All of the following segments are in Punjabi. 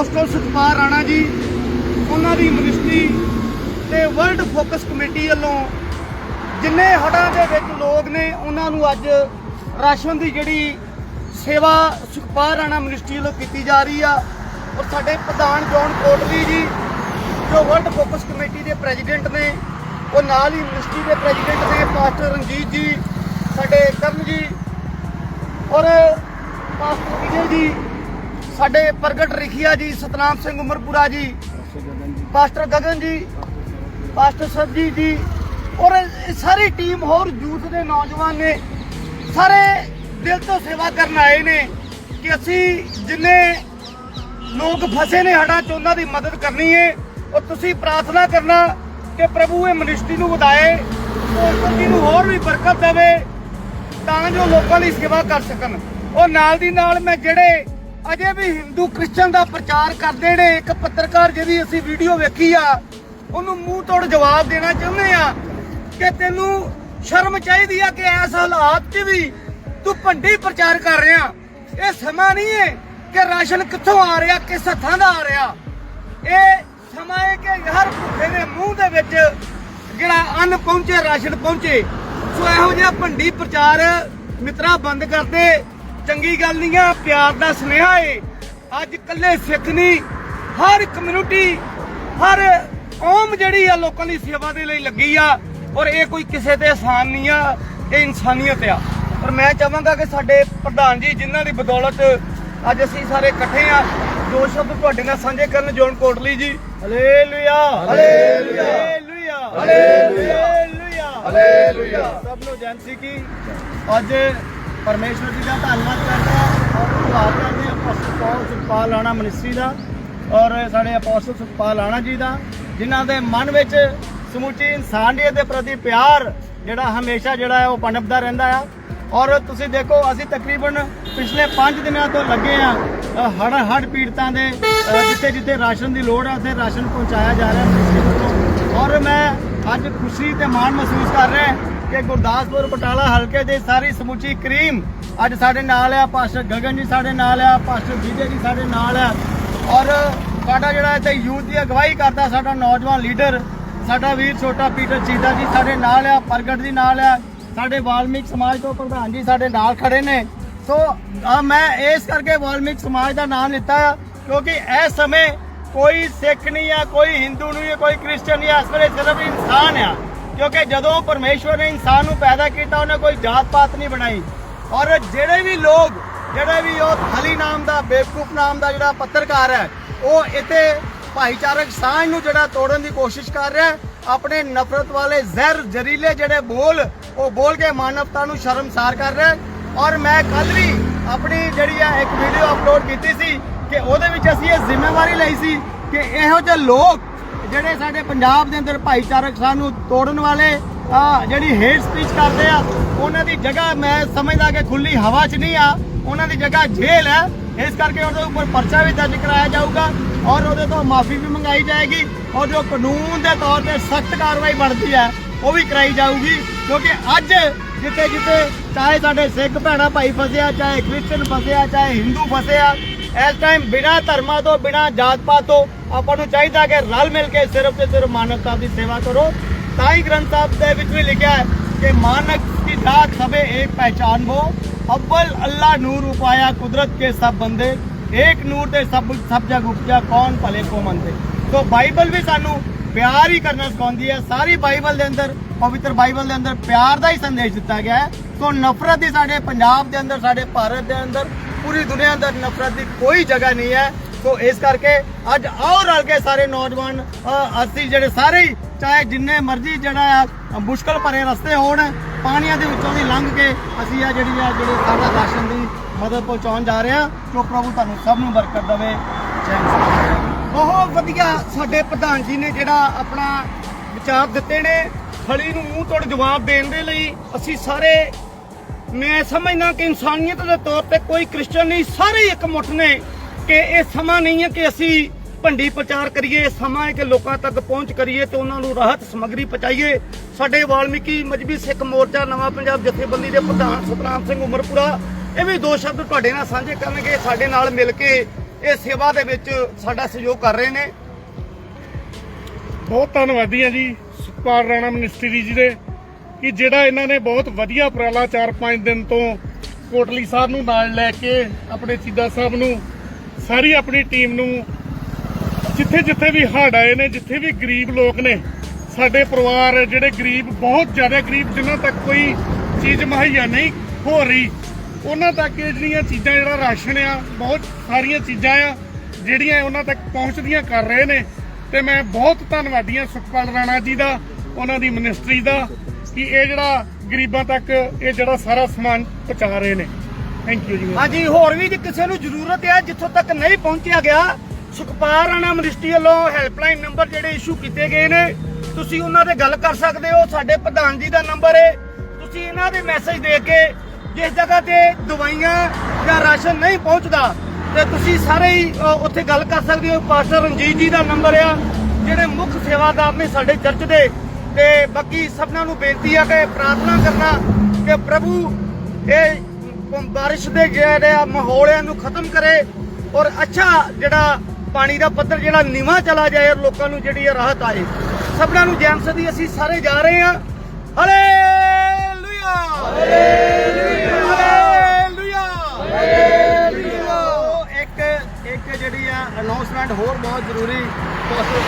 ਅਪੋਸਟਲ ਸੁਖਪਾਲ ਰਾਣਾ ਜੀ, ਉਹਨਾਂ ਦੀ ਮਿਨਿਸਟਰੀ ਤੇ ਵਰਲਡ ਫੋਕਸ ਕਮੇਟੀ ਵੱਲੋਂ ਜਿੰਨੇ ਹੜਾਂ ਦੇ ਵਿੱਚ ਲੋਕ ਨੇ, ਉਹਨਾਂ ਨੂੰ ਅੱਜ ਰਾਸ਼ਨ ਦੀ ਜਿਹੜੀ ਸੇਵਾ ਸੁਖਪਾਲ ਰਾਣਾ ਮਿਨਿਸਟਰੀ ਵੱਲੋਂ ਕੀਤੀ ਜਾ ਰਹੀ ਆ। ਔਰ ਸਾਡੇ ਪ੍ਰਧਾਨ ਜੌਨ ਕੋਟਲੀ ਜੀ, ਜੋ ਵਰਲਡ ਫੋਕਸ ਕਮੇਟੀ ਦੇ ਪ੍ਰੈਜ਼ੀਡੈਂਟ ਨੇ, ਉਹ ਨਾਲ ਹੀ ਮਿਨਿਸਟਰੀ ਦੇ ਪ੍ਰੈਜ਼ੀਡੈਂਟ ਨੇ, ਪਾਸਟਰ ਰਣਜੀਤ ਜੀ, ਸਾਡੇ ਕਰਨ ਜੀ, ਔਰ ਪਾਸਟਰ ਵਿਜੇ ਜੀ ਸਾਡੇ ਪ੍ਰਗਟ ਰਖੀਆ ਜੀ, ਸਤਨਾਮ ਸਿੰਘ ਉਮਰਪੁਰਾ ਜੀ, ਪਾਸਟਰ ਗਗਨ ਜੀ, ਪਾਸਟਰ ਸਰਜੀਤ ਜੀ, ਔਰ ਇਹ ਸਾਰੀ ਟੀਮ ਹੋਰ ਯੂਥ ਦੇ ਨੌਜਵਾਨ ਨੇ, ਸਾਰੇ ਦਿਲ ਤੋਂ ਸੇਵਾ ਕਰਨ ਆਏ ਨੇ ਕਿ ਅਸੀਂ ਜਿੰਨੇ ਲੋਕ ਫਸੇ ਨੇ ਹੜਾਂ 'ਚ, ਉਹਨਾਂ ਦੀ ਮਦਦ ਕਰਨੀ ਹੈ ਔਰ ਤੁਸੀਂ ਪ੍ਰਾਰਥਨਾ ਕਰਨਾ ਕਿ ਪ੍ਰਭੂ ਇਹ ਮਿਨਿਸਟਰੀ ਨੂੰ ਵਧਾਏ ਉਸ ਜੀ ਨੂੰ ਹੋਰ ਵੀ ਬਰਕਤ ਦੇਵੇ, ਤਾਂ ਜੋ ਲੋਕਾਂ ਦੀ ਸੇਵਾ ਕਰ ਸਕਣ। ਔਰ ਨਾਲ ਦੀ ਨਾਲ ਮੈਂ ਜਿਹੜੇ ਅਜੇ ਵੀ ਹਿੰਦੂ ਕ੍ਰਿਸਚਨ ਦਾ ਪ੍ਰਚਾਰ ਕਰਦੇ ਨੇ। ਇੱਕ ਪੱਤਰਕਾਰ ਜਿਹਦੀ ਅਸੀਂ ਵੀਡੀਓ ਵੇਖੀ ਆ, ਉਹਨੂੰ ਮੂੰਹ ਤੋੜ ਜਵਾਬ ਦੇਣਾ ਚਾਹੁੰਦੇ ਆ ਕਿ ਤੈਨੂੰ ਸ਼ਰਮ ਚਾਹੀਦੀ ਆ ਕਿ ਐਸ ਹਾਲਾਤ 'ਚ ਵੀ ਤੂੰ ਭੰਡੀ ਪ੍ਰਚਾਰ ਕਰ ਰਿਹਾ। ਇਹ ਸਮਾਂ ਨਹੀਂ ਹੈ ਕਿ ਰਾਸ਼ਨ ਕਿੱਥੋਂ ਆ ਰਿਹਾ, ਕਿਸ ਹੱਥਾਂ ਦਾ ਆ ਰਿਹਾ। ਇਹ ਸਮਾਂ ਹੈ ਕਿ ਹਰ ਭੁੱਖੇ ਦੇ ਮੂੰਹ ਦੇ ਵਿੱਚ ਜਿਹੜਾ ਅੰਨ ਪਹੁੰਚੇ, ਰਾਸ਼ਨ ਪਹੁੰਚੇ। ਸੋ ਇਹੋ ਜਿਹਾ ਭੰਡੀ ਪ੍ਰਚਾਰ ਮਿੱਤਰਾ ਬੰਦ ਕਰਦੇ ਚੰਗੀ ਗੱਲ ਨਹੀਂ ਆ ਪਿਆਰ ਦਾ ਸੁਨੇਹਾ ਏ। ਅੱਜ ਕੱਲੇ ਸਿੱਖ ਨਹੀਂ ਹਰ ਕਮਿਊਨਿਟੀ ਹਰ ਕੌਮ ਜਿਹੜੀ ਆ ਲੋਕਾਂ ਦੀ ਸੇਵਾ ਦੇ ਲਈ ਲੱਗੀ ਆ ਔਰ ਇਹ ਕੋਈ ਕਿਸੇ ਤੇ ਆਸਾਨ ਨਹੀਂ ਆ ਇਹ ਇਨਸਾਨੀਅਤ ਆ। ਔਰ ਮੈਂ ਚਾਹਾਂਗਾ ਕਿ ਸਾਡੇ ਪ੍ਰਧਾਨ ਜੀ ਜਿਨ੍ਹਾਂ ਦੀ ਬਦੌਲਤ ਅੱਜ ਅਸੀਂ ਸਾਰੇ ਇਕੱਠੇ ਆ ਦੋ ਸ਼ਬਦ ਤੁਹਾਡੇ ਨਾਲ ਸਾਂਝੇ ਕਰਨ John Kotli ji. Hallelujah hallelujah hallelujah hallelujah hallelujah ਸਭ ਨੂੰ ਜੈਨਸੀ ਕੀ। ਅੱਜ ਪਰਮੇਸ਼ਵਰ ਜੀ ਦਾ ਧੰਨਵਾਦ ਕਰਦੇ ਹਾਂ ਔਰ ਧੰਨਵਾਦ ਕਰਦੇ ਹਾਂ apostle Paul Sukhpal Rana ministry ਦਾ ਔਰ ਸਾਡੇ ਅਪੋਸਟਲ ਸੁਖਪਾਲ ਰਾਣਾ ਜੀ ਦਾ, ਜਿਨ੍ਹਾਂ ਦੇ ਮਨ ਵਿੱਚ ਸਮੁੱਚੀ ਇਨਸਾਨੀਅਤ ਦੇ ਪ੍ਰਤੀ ਪਿਆਰ ਜਿਹੜਾ ਹਮੇਸ਼ਾ ਜਿਹੜਾ ਹੈ ਉਹ ਪਨਪਦਾ ਰਹਿੰਦਾ ਆ। ਔਰ ਤੁਸੀਂ ਦੇਖੋ, ਅਸੀਂ ਤਕਰੀਬਨ ਪਿਛਲੇ 5 ਦਿਨਾਂ ਤੋਂ ਲੱਗੇ ਆ ਹੜ ਹੜ ਪੀੜਤਾਂ ਦੇ ਜਿੱਥੇ ਜਿੱਥੇ ਰਾਸ਼ਨ ਦੀ ਲੋੜ ਆ, ਉੱਥੇ ਰਾਸ਼ਨ ਪਹੁੰਚਾਇਆ ਜਾ ਰਿਹਾ ਮਿਨਿਸਟਰੀ ਔਰ ਮੈਂ ਅੱਜ ਖੁਸ਼ੀ ਤੇ ਮਾਣ ਮਹਿਸੂਸ ਕਰ ਰਿਹਾ ਕਿ ਗੁਰਦਾਸਪੁਰ, ਬਟਾਲਾ ਹਲਕੇ ਦੇ ਸਾਰੀ ਸਮੁੱਚੀ ਕਰੀਮ ਅੱਜ ਸਾਡੇ ਨਾਲ ਆ ਪਾਸਟਰ ਗਗਨ ਜੀ, ਸਾਡੇ ਨਾਲ ਆ ਪਾਸਟਰ ਵਿਜੇ ਜੀ, ਸਾਡੇ ਨਾਲ ਆ। ਔਰ ਸਾਡਾ ਜਿਹੜਾ ਇੱਥੇ ਯੂਥ ਦੀ ਅਗਵਾਈ ਕਰਦਾ ਸਾਡਾ ਨੌਜਵਾਨ ਲੀਡਰ, ਸਾਡਾ ਵੀਰ ਛੋਟਾ ਪੀਟਰ ਚੀਦਾ ਜੀ, ਸਾਡੇ ਨਾਲ ਆ ਪ੍ਰਗਟ ਜੀ ਨਾਲ ਆ, ਸਾਡੇ ਵਾਲਮੀਕ ਸਮਾਜ ਤੋਂ ਪ੍ਰਧਾਨ ਜੀ ਸਾਡੇ ਨਾਲ ਖੜੇ ਨੇ। ਸੋ ਮੈਂ ਇਸ ਕਰਕੇ ਵਾਲਮੀਕ ਸਮਾਜ ਦਾ ਨਾਮ ਲਿੱਤਾ ਆ, ਕਿਉਂਕਿ ਇਸ ਸਮੇਂ ਕੋਈ ਸਿੱਖ ਨਹੀਂ ਆ, ਕੋਈ ਹਿੰਦੂ ਨਹੀਂ ਆ, ਕੋਈ ਕ੍ਰਿਸਚਨ ਨਹੀਂ ਆ, ਇਸ ਵੇਲੇ ਸਿਰਫ ਇਨਸਾਨ ਆ। ਕਿਉਂਕਿ ਜਦੋਂ ਪਰਮੇਸ਼ਵਰ ਨੇ ਇਨਸਾਨ ਨੂੰ ਪੈਦਾ ਕੀਤਾ, ਉਹਨੇ ਕੋਈ ਜਾਤ ਪਾਤ ਨਹੀਂ ਬਣਾਈ। ਔਰ ਜਿਹੜੇ ਵੀ ਲੋਕ, ਜਿਹੜੇ ਵੀ ਉਹ ਥਲੀ ਨਾਮ ਦਾ, ਬੇਵਕੂਫ ਨਾਮ ਦਾ ਜਿਹੜਾ ਪੱਤਰਕਾਰ ਹੈ, ਉਹ ਇੱਥੇ ਭਾਈਚਾਰਕ ਸਾਂਝ ਨੂੰ ਜਿਹੜਾ ਤੋੜਨ ਦੀ ਕੋਸ਼ਿਸ਼ ਕਰ ਰਿਹਾ ਆਪਣੇ ਨਫ਼ਰਤ ਵਾਲੇ ਜ਼ਹਿਰ ਜ਼ਰੀਲੇ ਜਿਹੜੇ ਬੋਲ, ਉਹ ਬੋਲ ਕੇ ਮਾਨਵਤਾ ਨੂੰ ਸ਼ਰਮਸਾਰ ਕਰ ਰਿਹਾ ਔਰ ਮੈਂ ਕੱਲ ਵੀ ਆਪਣੀ ਜਿਹੜੀ ਹੈ ਇੱਕ ਵੀਡੀਓ ਅਪਲੋਡ ਕੀਤੀ ਸੀ ਕਿ ਉਹਦੇ ਵਿੱਚ ਅਸੀਂ ਇਹ ਜ਼ਿੰਮੇਵਾਰੀ ਲਈ ਸੀ ਕਿ ਇਹੋ ਜਿਹੇ ਲੋਕ ਜਿਹੜੇ ਸਾਡੇ ਪੰਜਾਬ ਦੇ ਅੰਦਰ ਭਾਈਚਾਰਕ ਸਾਨੂੰ ਤੋੜਨ ਵਾਲੇ ਜਿਹੜੀ ਹੇਟ ਸਪੀਚ ਕਰਦੇ ਆ, ਉਹਨਾਂ ਦੀ ਜਗ੍ਹਾ ਮੈਂ ਸਮਝਦਾ ਕਿ ਖੁੱਲੀ ਹਵਾ 'ਚ ਨਹੀਂ ਆ, ਉਹਨਾਂ ਦੀ ਜਗ੍ਹਾ ਜੇਲ੍ਹ ਹੈ। ਇਸ ਕਰਕੇ ਉਹਦੇ ਉੱਪਰ ਪਰਚਾ ਵੀ ਦਰਜ ਕਰਾਇਆ ਜਾਊਗਾ ਔਰ ਉਹਦੇ ਤੋਂ ਮਾਫੀ ਵੀ ਮੰਗਾਈ ਜਾਏਗੀ ਔਰ ਜੋ ਕਾਨੂੰਨ ਦੇ ਤੌਰ ਤੇ ਸਖਤ ਕਾਰਵਾਈ ਬਣਦੀ ਹੈ, ਉਹ ਵੀ ਕਰਾਈ ਜਾਊਗੀ। ਕਿਉਂਕਿ ਅੱਜ ਜਿੱਥੇ ਜਿੱਥੇ ਚਾਹੇ ਸਾਡੇ ਸਿੱਖ ਭੈਣਾ ਭਾਈ ਫਸਿਆ, ਚਾਹੇ ਕ੍ਰਿਸਚਨ ਫਸਿਆ, ਚਾਹੇ ਹਿੰਦੂ ਫਸਿਆ ਇਸ ਟਾਈਮ ਬਿਨਾ ਧਰਮਾਂ ਤੋਂ, ਬਿਨਾ ਜਾਤ ਪਾਤ ਤੋਂ ਆਪਾਂ ਨੂੰ ਚਾਹੀਦਾ ਕਿ ਰਲ ਮਿਲ ਕੇ ਸਿਰਫ ਤੇ ਸਿਰਫ ਮਾਨਵਤਾ ਦੀ ਸੇਵਾ ਕਰੋ। ਤਾਂ ਹੀ ਗ੍ਰੰਥ ਸਾਹਿਬ ਦੇ ਵਿੱਚ ਵੀ ਲਿਖਿਆ ਹੈ ਕਿ ਮਾਨਕ ਦੀ ਜਾਤ ਸਭੇ ਇੱਕ ਪਹਿਚਾਨ ਵੋ ਅਵਲ ਅੱਲਾ ਨੂਰ ਉਪਾਇਆ ਕੁਦਰਤ ਕੇ ਸਭ ਬੰਦੇ ਇੱਕ ਨੂਰ ਤੇ ਸਭ ਸਭ ਜਗ ਉਪਜਾ ਕੌਣ ਭਲੇ ਕੋ ਮੰਦੇ। ਸੋ ਬਾਈਬਲ ਵੀ ਸਾਨੂੰ ਪਿਆਰ ਹੀ ਕਰਨਾ ਸਿਖਾਉਂਦੀ ਹੈ। ਸਾਰੀ ਬਾਈਬਲ ਦੇ ਅੰਦਰ, ਪਵਿੱਤਰ ਬਾਈਬਲ ਦੇ ਅੰਦਰ ਪਿਆਰ ਦਾ ਹੀ ਸੰਦੇਸ਼ ਦਿੱਤਾ ਗਿਆ ਹੈ। ਸੋ ਨਫ਼ਰਤ ਹੀ ਸਾਡੇ ਪੰਜਾਬ ਦੇ ਅੰਦਰ, ਸਾਡੇ ਭਾਰਤ ਦੇ ਅੰਦਰ ਪੂਰੀ ਦੁਨੀਆ ਅੰਦਰ ਨਫ਼ਰਤ ਦੀ ਕੋਈ ਜਗ੍ਹਾ ਨਹੀਂ ਹੈ। ਸੋ ਇਸ ਕਰਕੇ ਅੱਜ ਆਓ ਰਲ ਕੇ ਸਾਰੇ ਨੌਜਵਾਨ ਅਸੀਂ ਜਿਹੜੇ ਸਾਰੇ ਚਾਹੇ ਜਿੰਨੇ ਮਰਜ਼ੀ ਜਿਹੜਾ ਆ ਮੁਸ਼ਕਲ ਭਰੇ ਰਸਤੇ ਹੋਣ, ਪਾਣੀਆਂ ਦੇ ਵਿੱਚੋਂ ਦੀ ਲੰਘ ਕੇ ਅਸੀਂ ਆ ਜਿਹੜੀ ਆ, ਜਿਹੜੇ ਸਾਡਾ ਰਾਸ਼ਨ ਦੀ ਮਦਦ ਪਹੁੰਚਾਉਣ ਜਾ ਰਹੇ ਹਾਂ। ਜੋ ਪ੍ਰਭੂ ਤੁਹਾਨੂੰ ਸਭ ਨੂੰ ਬਰਕਤ ਦੇਵੇ। ਜੈ ਬਹੁਤ ਵਧੀਆ ਸਾਡੇ ਪ੍ਰਧਾਨ ਜੀ ਨੇ ਜਿਹੜਾ ਆਪਣਾ ਵਿਚਾਰ ਦਿੱਤੇ ਨੇ। ਖਲੀ ਨੂੰ ਮੂੰਹ ਤੋੜ ਜਵਾਬ ਦੇਣ ਦੇ ਲਈ ਅਸੀਂ ਸਾਰੇ ਮੈਂ ਸਮਝਦਾ ਕਿ ਇਨਸਾਨੀਅਤ ਦੇ ਤੌਰ ਤੇ ਕੋਈ ਕ੍ਰਿਸਚਨ ਨਹੀਂ, ਸਾਰੇ ਇੱਕ ਮੁੱਠ ਨੇ ਕਿ ਇਹ ਸਮਾਂ ਨਹੀਂ ਹੈ ਕਿ ਅਸੀਂ ਭੰਡੀ ਪ੍ਰਚਾਰ ਕਰੀਏ ਸਮਾਂ ਹੈ ਕਿ ਲੋਕਾਂ ਤੱਕ ਪਹੁੰਚ ਕਰੀਏ ਤੇ ਉਹਨਾਂ ਨੂੰ ਰਾਹਤ ਸਮੱਗਰੀ ਪਹੁੰਚਾਈਏ। ਸਾਡੇ ਵਾਲਮੀਕੀ ਮਜਬੀ ਸਿੱਖ ਮੋਰਚਾ ਨਵਾਂ ਪੰਜਾਬ ਜਥੇਬੰਦੀ ਦੇ ਪ੍ਰਧਾਨ ਸਤਨਾਮ ਸਿੰਘ ਉਮਰਪੁਰਾ, ਇਹ ਵੀ ਦੋ ਸ਼ਬਦ ਤੁਹਾਡੇ ਨਾਲ ਸਾਂਝੇ ਕਰਨਗੇ, ਸਾਡੇ ਨਾਲ ਮਿਲ ਕੇ ਇਹ ਸੇਵਾ ਦੇ ਵਿੱਚ ਸਾਡਾ ਸਹਿਯੋਗ ਕਰ ਰਹੇ ਨੇ। ਬਹੁਤ ਧੰਨਵਾਦੀ ਹਾਂ ਜੀ, ਸੁਖਪਾਲ ਰਾਣਾ, ਮਿਨਿਸਟਰੀ ਜੀ ਦੇ। ਕਿ ਜਿਹੜਾ ਇਹਨਾਂ ਨੇ ਬਹੁਤ ਵਧੀਆ ਉਪਰਾਲਾ 4-5 ਦਿਨ ਤੋਂ ਕੋਟਲੀ ਸਾਹਿਬ ਨੂੰ ਨਾਲ ਲੈ ਕੇ ਆਪਣੇ ਚੀਦਾ ਸਾਹਿਬ ਨੂੰ, ਸਾਰੀ ਆਪਣੀ ਟੀਮ ਨੂੰ, ਜਿੱਥੇ ਜਿੱਥੇ ਵੀ ਹੜ੍ਹ ਆਏ ਨੇ, ਜਿੱਥੇ ਵੀ ਗਰੀਬ ਲੋਕ ਨੇ, ਸਾਡੇ ਪਰਿਵਾਰ ਜਿਹੜੇ ਗਰੀਬ, ਬਹੁਤ ਜ਼ਿਆਦਾ ਗਰੀਬ, ਜਿਨ੍ਹਾਂ ਤੱਕ ਕੋਈ ਚੀਜ਼ ਮੁਹੱਈਆ ਨਹੀਂ ਹੋ ਰਹੀ, ਉਹਨਾਂ ਤੱਕ ਇਹ ਜਿਹੜੀਆਂ ਚੀਜ਼ਾਂ, ਜਿਹੜਾ ਰਾਸ਼ਨ ਆ, ਬਹੁਤ ਸਾਰੀਆਂ ਚੀਜ਼ਾਂ ਆ, ਜਿਹੜੀਆਂ ਉਹਨਾਂ ਤੱਕ ਪਹੁੰਚਦੀਆਂ ਕਰ ਰਹੇ ਨੇ, ਤੇ ਮੈਂ ਬਹੁਤ ਧੰਨਵਾਦੀ ਹਾਂ ਸੁਖਪਾਲ ਰਾਣਾ ਜੀ ਦਾ, ਉਹਨਾਂ ਦੀ ਮਿਨਿਸਟਰੀ ਦਾ ਕਿ ਇਹ ਜਿਹੜਾ ਗਰੀਬਾਂ ਤੱਕ ਇਹ ਜਿਹੜਾ ਸਾਰਾ ਸਮਾਨ ਪਹੁੰਚਾ ਰਹੇ ਨੇ। ਥੈਂਕ ਯੂ ਜੀ। ਹਾਂਜੀ, ਹੋਰ ਵੀ ਜੇ ਕਿਸੇ ਨੂੰ ਜ਼ਰੂਰਤ ਹੈ, ਜਿੱਥੋਂ ਤੱਕ ਨਹੀਂ ਪਹੁੰਚਿਆ ਗਿਆ, ਸੁਖਪਾਲ ਰਾਣਾ ਮਿਨਿਸਟਰੀ ਵੱਲੋਂ ਹੈਲਪਲਾਈਨ ਨੰਬਰ ਜਿਹੜੇ ਇਸ਼ੂ ਕੀਤੇ ਗਏ ਨੇ, ਤੁਸੀਂ ਉਹਨਾਂ ਤੇ ਗੱਲ ਕਰ ਸਕਦੇ ਹੋ, ਸਾਡੇ ਪ੍ਰਧਾਨ ਜੀ ਦਾ ਨੰਬਰ ਹੈ ਤੁਸੀਂ ਇਹਨਾਂ ਦੇ ਮੈਸੇਜ ਦੇ ਕੇ ਜਿਸ ਜਗ੍ਹਾ ਤੇ ਦਵਾਈਆਂ ਜਾਂ ਰਾਸ਼ਨ ਨਹੀਂ ਪਹੁੰਚਦਾ, ਤੇ ਤੁਸੀਂ ਸਾਰੇ ਹੀ ਉੱਥੇ ਗੱਲ ਕਰ ਸਕਦੇ ਹੋ। ਪਾਸਟਰ ਰਣਜੀਤ ਜੀ ਦਾ ਨੰਬਰ ਆ, ਜਿਹੜੇ ਮੁੱਖ ਸੇਵਾਦਾਰ ਨੇ ਸਾਡੇ ਚਰਚ ਦੇ। ਤੇ ਬਾਕੀ ਸਭਨਾਂ ਨੂੰ ਬੇਨਤੀ ਆ ਕਿ ਪ੍ਰਾਰਥਨਾ ਕਰਨਾ ਕਿ ਪ੍ਰਭੂ ਇਹ ਬਾਰਿਸ਼ ਦੇ ਜਿਹੜੇ ਆ ਮਾਹੌਲਿਆਂ ਨੂੰ ਖਤਮ ਕਰੇ ਔਰ ਅੱਛਾ ਜਿਹੜਾ ਪਾਣੀ ਦਾ ਪੱਧਰ ਜਿਹੜਾ ਨੀਵਾਂ ਚਲਾ ਜਾਏ ਔਰ ਲੋਕਾਂ ਨੂੰ ਜਿਹੜੀ ਰਾਹਤ ਆਏ। ਸਭਨਾਂ ਨੂੰ ਜੈਮਸ ਦੀ ਅਸੀਂ ਸਾਰੇ ਜਾ ਰਹੇ ਹਾਂ। ਹਾਲੇਲੂਇਆ ਹਾਲੇਲੂਇਆ ਹਾਲੇਲੂਇਆ ਅਨਾਉਂਸਮੈਂਟ ਹੋਰ ਬਹੁਤ ਜ਼ਰੂਰੀ ਪਾਸਟਰ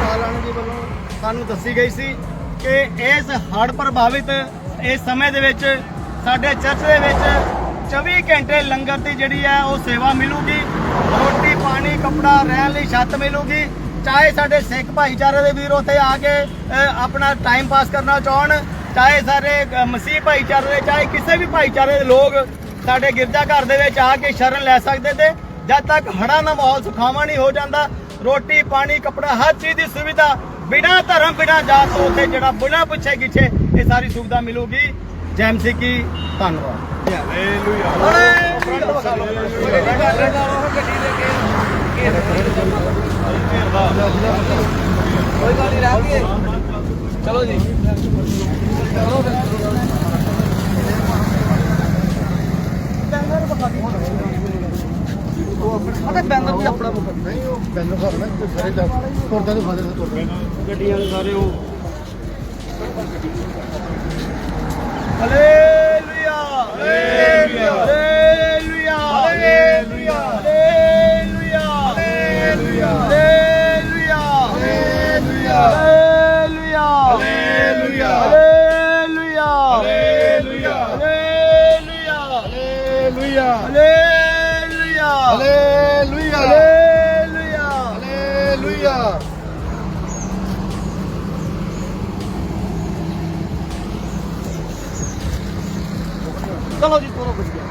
ਸਾਲਾਨ ਜੀ ਵੱਲੋਂ ਸਾਨੂੰ ਦੱਸੀ ਗਈ ਸੀ ਕਿ ਇਸ ਹੜ੍ਹ ਪ੍ਰਭਾਵਿਤ ਇਸ ਸਮੇਂ ਦੇ ਵਿੱਚ ਸਾਡੇ ਚਰਚ ਦੇ ਵਿੱਚ 24 ਘੰਟੇ ਲੰਗਰ ਦੀ ਜਿਹੜੀ ਹੈ ਉਹ ਸੇਵਾ ਮਿਲੂਗੀ, ਰੋਟੀ, ਪਾਣੀ, ਕੱਪੜਾ ਰਹਿਣ ਲਈ ਛੱਤ ਮਿਲੂਗੀ। ਚਾਹੇ ਸਾਡੇ ਸਿੱਖ ਭਾਈਚਾਰੇ ਦੇ ਵੀਰ ਉੱਥੇ ਆ ਕੇ ਆਪਣਾ ਟਾਈਮ ਪਾਸ ਕਰਨਾ ਚਾਹਣ, ਚਾਹੇ ਸਾਰੇ ਮਸੀਹ ਭਾਈਚਾਰੇ ਦੇ, ਚਾਹੇ ਕਿਸੇ ਵੀ ਭਾਈਚਾਰੇ ਦੇ ਲੋਕ ਸਾਡੇ ਗਿਰਜਾ ਘਰ ਦੇ ਵਿੱਚ ਆ ਕੇ ਸ਼ਰਨ ਲੈ ਸਕਦੇ ਤੇ ਜਦ ਤੱਕ ਹੜਾ ਦਾ ਮਾਹੌਲ ਸੁਖਾਵਾਂ ਨਹੀਂ ਹੋ ਜਾਂਦਾ, ਰੋਟੀ, ਪਾਣੀ, ਕੱਪੜਾ, ਹਰ ਚੀਜ਼ ਦੀ ਸੁਵਿਧਾ ਬਿਨਾਂ ਧਰਮ, ਬਿਨਾਂ ਜਾਤ ਤੋਂ ਉੱਥੇ ਜਿਹੜਾ ਬਿਨਾਂ ਪੁੱਛੇ ਗਿੱਛੇ, ਇਹ ਸਾਰੀ ਸੁਵਿਧਾ ਮਿਲੂਗੀ। ਜੈਮ ਸਿੰਘ ਕੀ, ਧੰਨਵਾਦ। ਬੈਨਰ ਵੀ ਆਪਣਾ ਨਹੀਂ ਉਹ ਬੈਨਰ ਸਾਹਿਬ ਨਾ ਤੇ ਸਾਰੇ ਦਾ ਤੁਰਦਾ ਫਾਦਰ ਗੱਡੀਆਂ ਦੇ ਸਾਰੇ ਉਹ। Hallelujah hallelujah. な彼女登録して